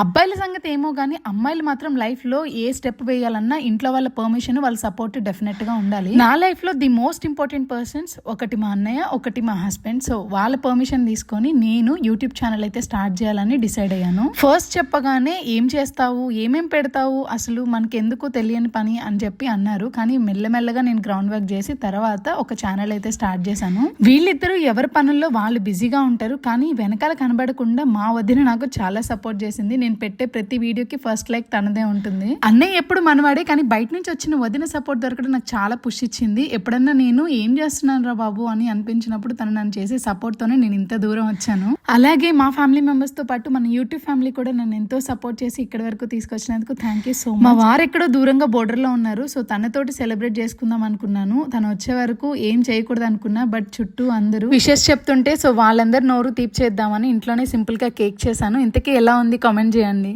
అబ్బాయిల సంగతి ఏమో కానీ అమ్మాయిలు మాత్రం లైఫ్లో ఏ స్టెప్ వేయాలన్నా ఇంట్లో వాళ్ళ పర్మిషన్ వాళ్ళ సపోర్ట్ డెఫినెట్గా ఉండాలి. నా లైఫ్లో ది మోస్ట్ ఇంపార్టెంట్ పర్సన్స్ ఒకటి మా అన్నయ్య ఒకటి మా హస్బెండ్ సో వాళ్ళ పర్మిషన్ తీసుకొని నేను యూట్యూబ్ ఛానల్ అయితే స్టార్ట్ చేయాలని డిసైడ్ అయ్యాను. ఫస్ట్ చెప్పగానే ఏం చేస్తావు ఏమేం పెడతావు అసలు మనకి ఎందుకు తెలియని పని అని చెప్పి అన్నారు. కానీ మెల్లమెల్లగా నేను గ్రౌండ్ వర్క్ చేసి తర్వాత ఒక ఛానల్ అయితే స్టార్ట్ చేశాను. వీళ్ళిద్దరూ ఎవరి పనుల్లో వాళ్ళు బిజీగా ఉంటారు కానీ వెనకాల కనబడకుండా మా వదిన నాకు చాలా సపోర్ట్ చేసింది. నేను నేను పెట్టే ప్రతి వీడియోకి ఫస్ట్ లైక్ తనదే ఉంటుంది. అన్నయ్య ఎప్పుడు మనవాడే కానీ బయట నుంచి వచ్చిన వదిన సపోర్ట్ దొరకడం నాకు చాలా పుష్ ఇచ్చింది. ఎప్పుడన్నా నేను ఏం చేస్తున్నాను రా బాబు అని అనిపించినప్పుడు తను నన్ను చేసే సపోర్ట్ తోనే నేను ఇంత దూరం వచ్చాను. అలాగే మా ఫ్యామిలీ మెంబర్స్తో పాటు మన యూట్యూబ్ ఫ్యామిలీ కూడా నన్ను ఎంతో సపోర్ట్ చేసి ఇక్కడ వరకు తీసుకొచ్చినందుకు థ్యాంక్ యూ సో మచ్ మా వారు ఎక్కడో దూరంగా బోర్డర్లో ఉన్నారు సో తనతోటి సెలబ్రేట్ చేసుకుందాం అనుకున్నాను. తను వచ్చే వరకు ఏం చేయకూడదు అనుకున్నా బట్ చుట్టూ అందరూ విషెస్ చెప్తుంటే సో వాళ్ళందరూ నోరు తీప్ చేద్దామని ఇంట్లోనే సింపుల్గా కేక్ చేశాను. ఇంతకీ ఎలా ఉంది కామెంట్ చేయండి.